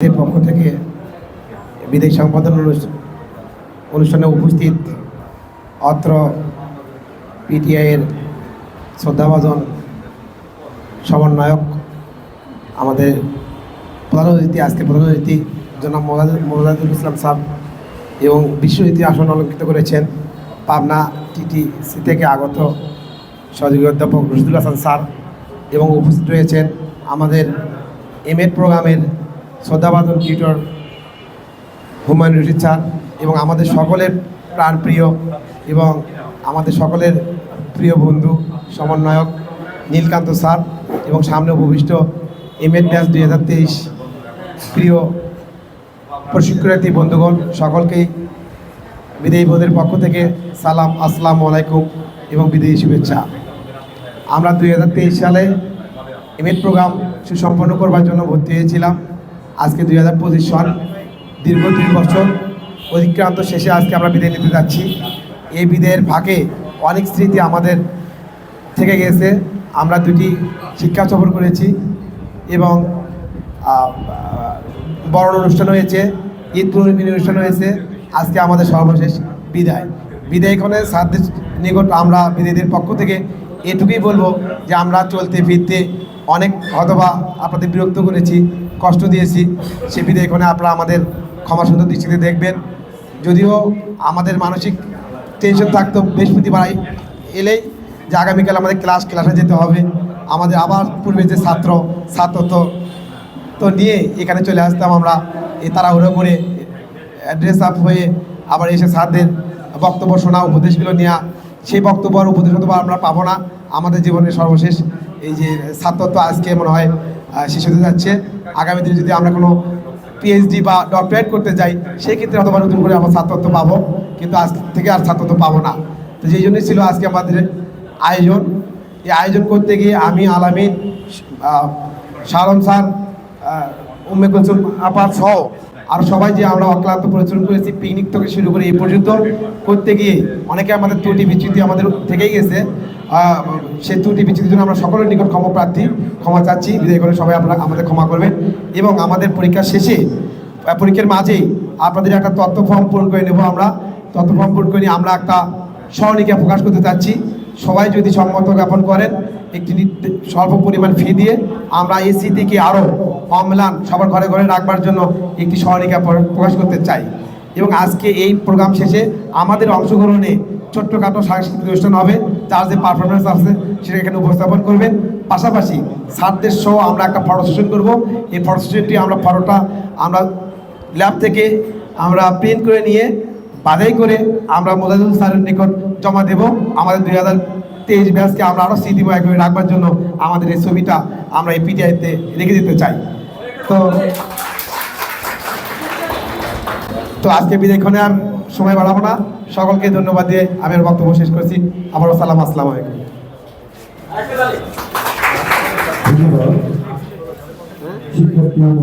এর পক্ষ থেকে বিদেশ সম্পাদন অনুষ্ঠান উপস্থিত অত্র পিটিআইয়ের শ্রদ্ধাভাজন সমন্বয়ক, আমাদের প্রধান অতিথি, আজকে প্রধান অতিথি জনাব মোজাদ- মোজাদুল ইসলাম স্যার এবং বিশ্ব আসন অলঙ্কৃত করেছেন। পাবনা টিটিসি থেকে আগত সহযোগী অধ্যাপক রশিদুল হাসান স্যার এবং উপস্থিত রয়েছেন আমাদের এমএড প্রোগ্রামের শ্রদ্ধাবাদন টিউটর হুমায়ুন রশিদ স্যার এবং আমাদের সকলের প্রাণপ্রিয় এবং আমাদের সকলের প্রিয় বন্ধু, সমন্বয়ক নীলকান্ত স্যার এবং সামনে উপবিষ্ট এমএড ব্যাস দুই হাজার তেইশ প্রিয় প্রশিক্ষণার্থী বন্ধুগণ, সকলকেই বিদেয়ী বোধের পক্ষ থেকে সালাম, আসসালামু আলাইকুম এবং বিদেয়ী শুভেচ্ছা। আমরা দুই হাজার তেইশ সালে এমএড প্রোগ্রাম সুসম্পন্ন করবার জন্য ভর্তি হয়েছিলাম। আজকে দুই হাজার পঁচিশ সন দীর্ঘ দুই বছর অধিক্রান্ত শেষে আজকে আমরা বিদায় নিতে যাচ্ছি। এই বিদায়ের ফাঁকে অনেক স্মৃতি আমাদের থেকে গেছে। আমরা দুটি শিক্ষা সফর করেছি এবং বরণ অনুষ্ঠান হয়েছে, ঈদ পূর্ণিমা অনুষ্ঠান হয়েছে। আজকে আমাদের সর্বশেষ বিদায়। বিদায়ক্ষণে সাধ্যের নিকট আমরা বিদায়ীদের পক্ষ থেকে এটুকুই বলব যে আমরা চলতে ফিরতে অনেক হয়তোবা আপনাদের বিরক্ত করেছি। কষ্ট দিয়েছি। সে বিদায়ক্ষণে আপনারা আমাদের ক্ষমা সুন্দর দৃষ্টিতে দেখবেন। যদিও আমাদের মানসিক টেনশন থাকতো বৃহস্পতিবার এলেই যে আগামীকাল আমাদের ক্লাস ক্লাসে যেতে হবে। আমাদের আবার পূর্বে যে ছাত্র ছাত্র তো তো নিয়ে এখানে চলে আসতাম আমরা। এই তাড়াহুড়ো করে ড্রেস আপ হয়ে আবার এসে স্যারদের বক্তব্য শোনা উপদেশগুলো নেওয়া সেই বক্তব্য আর উপদেশ আমরা পাবো না। আমাদের জীবনের সর্বশেষ এই যে ছাত্রত্ব আজকে মনে হয় শেষ হতে যাচ্ছে। আগামী দিনে যদি আমরা কোনো পিএইচডি বা ডক্টরেট করতে যাই সেই ক্ষেত্রে হয়তো বা নতুন করে আমরা ছাত্রত্ব পাবো। কিন্তু আজ থেকে আর ছাত্রত্ব পাবো না। তো যেই জন্যই ছিল আজকে আমাদের আয়োজন। এই আয়োজন করতে গিয়ে আমি, আলামিন শালম স্যার উম্মে কুলসুম আপাত সহ আর সবাই যে আমরা অক্লান্ত পরিশ্রম করেছি পিকনিক থেকে শুরু করে এই পর্যন্ত করতে গিয়ে অনেকে আমাদের ত্রুটি বিচ্যুতি আমাদের থেকেই গেছে। সে ত্রুটি বিচ্যুতির জন্য আমরা সকলের নিকট ক্ষমা প্রার্থী, ক্ষমা চাচ্ছি। বিদায় করে সবাই আপনারা আমাদের ক্ষমা করবেন। এবং আমাদের পরীক্ষা শেষে পরীক্ষার মাঝেই আপনাদের একটা তথ্য ফর্ম পূরণ করে নেব আমরা। তথ্য ফর্ম পূরণ করে আমরা একটা স্মরণিকা প্রকাশ করতে চাচ্ছি। সবাই যদি সম্মত জ্ঞাপন করেন, একটি স্বল্প পরিমাণ ফি দিয়ে আমরা এই স্মৃতিকে আরও অম্লান সবার ঘরে ঘরে রাখবার জন্য একটি স্মরণিকা প্রকাশ করতে চাই। এবং আজকে এই প্রোগ্রাম শেষে আমাদের অংশগ্রহণে ছোট্টখাটো সাংস্কৃতিক অনুষ্ঠান হবে যার যে পারফরমেন্স আছে সেটা এখানে উপস্থাপন করবেন। পাশাপাশি সাতদের সহ আমরা একটা ফটো সেশন করব। এই ফটো সেশনটি আমরা ফটোটা আমরা ল্যাব থেকে আমরা প্রিন্ট করে নিয়ে বাধাই করে আমরা মোজাদুল স্যারের নিকট জমা দেব। আমাদের দুই হাজার তেইশ ব্যাচকে আমরা আরও স্মৃতিময় করে রাখবার জন্য আমাদের এই ছবিটা আমরা এই পিটিআইতে রেখে দিতে চাই। তো তো আজকে বিদায়ক্ষণে আর সময় বাড়াবো না। সকলকে ধন্যবাদ দিয়ে আমি আর বক্তব্য শেষ করছি। আবারও সালাম আসসালাম আলাইকুম। ধন্যবাদ।